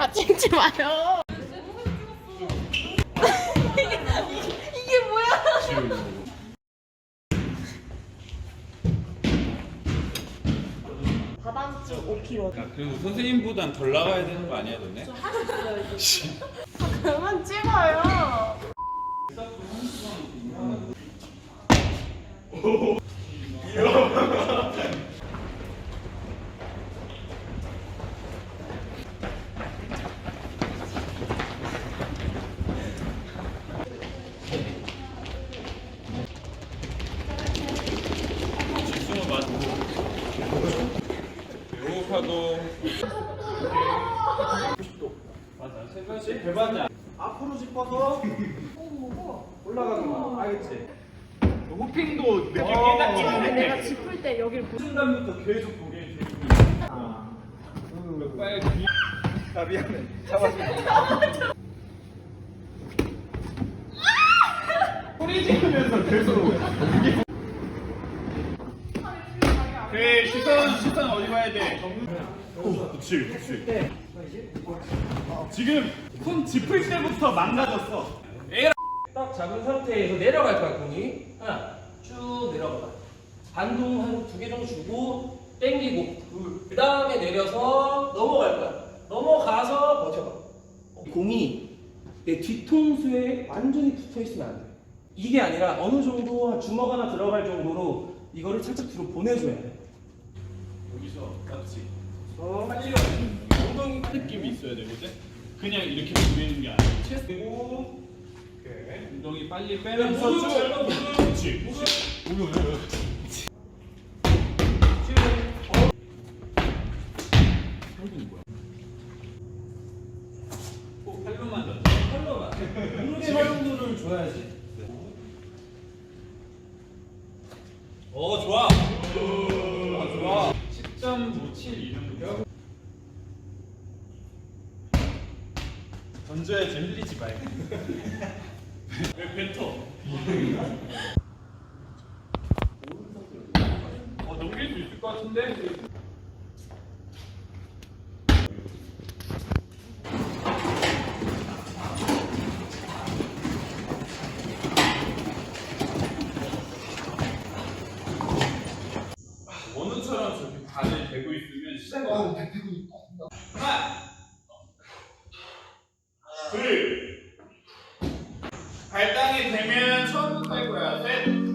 아 찍지 마요. 이게, 이게 뭐야? 다단주 5kg. 야, 그래도 선생님보단 덜 나가야 되는 거 아니야, 너네? 그만 찍어요. 지수는 맞고. 요 파도. 맞아, 세 가지 배반자. 앞으로 짚어서 올라가는 거야. 알겠지? 호핑도 느낌 깨닫기는 내가 짚을 때 여기를 보. 순간부터 계속 보게 돼. 아. 빨리 비- 나 미안해. 잡아줘. 소리 지르면서 계속. 그 시선 봐야 돼? 그렇지, 그렇지. 지금 손 짚을 때부터 망가졌어. 딱 잡은 상태에서 내려갈 거야 공이. 하나 쭉 내려가 반동 한 두 개 정도 주고 땡기고. 그 다음에 내려서 넘어갈 거야. 넘어가서 버텨봐. 어, 공이 내 뒤통수에 완전히 붙어 있으면 안 돼. 이게 아니라 어느 정도 한 주먹 하나 들어갈 정도로 이거를 살짝 뒤로 보내줘야 돼 여기서? 어, 빨리 엉덩이 느낌이 있어야 되거든? 그냥 이렇게 보이는 게 아니고 체스 되고 엉덩이. 빨리 빼면서 쭉. 그렇지 그렇지 꼭 팔로만 더. 팔로만. 무릎의 활용도를 줘야지. 어 좋아. 아, 좋아 10.57 이 정도 던져야지 흘리지 말고. 왜 뱉어? 어 넘길 수 있을 것 같은데 수세가 되고 발당이 되면 처음부터 할 거야. 셋.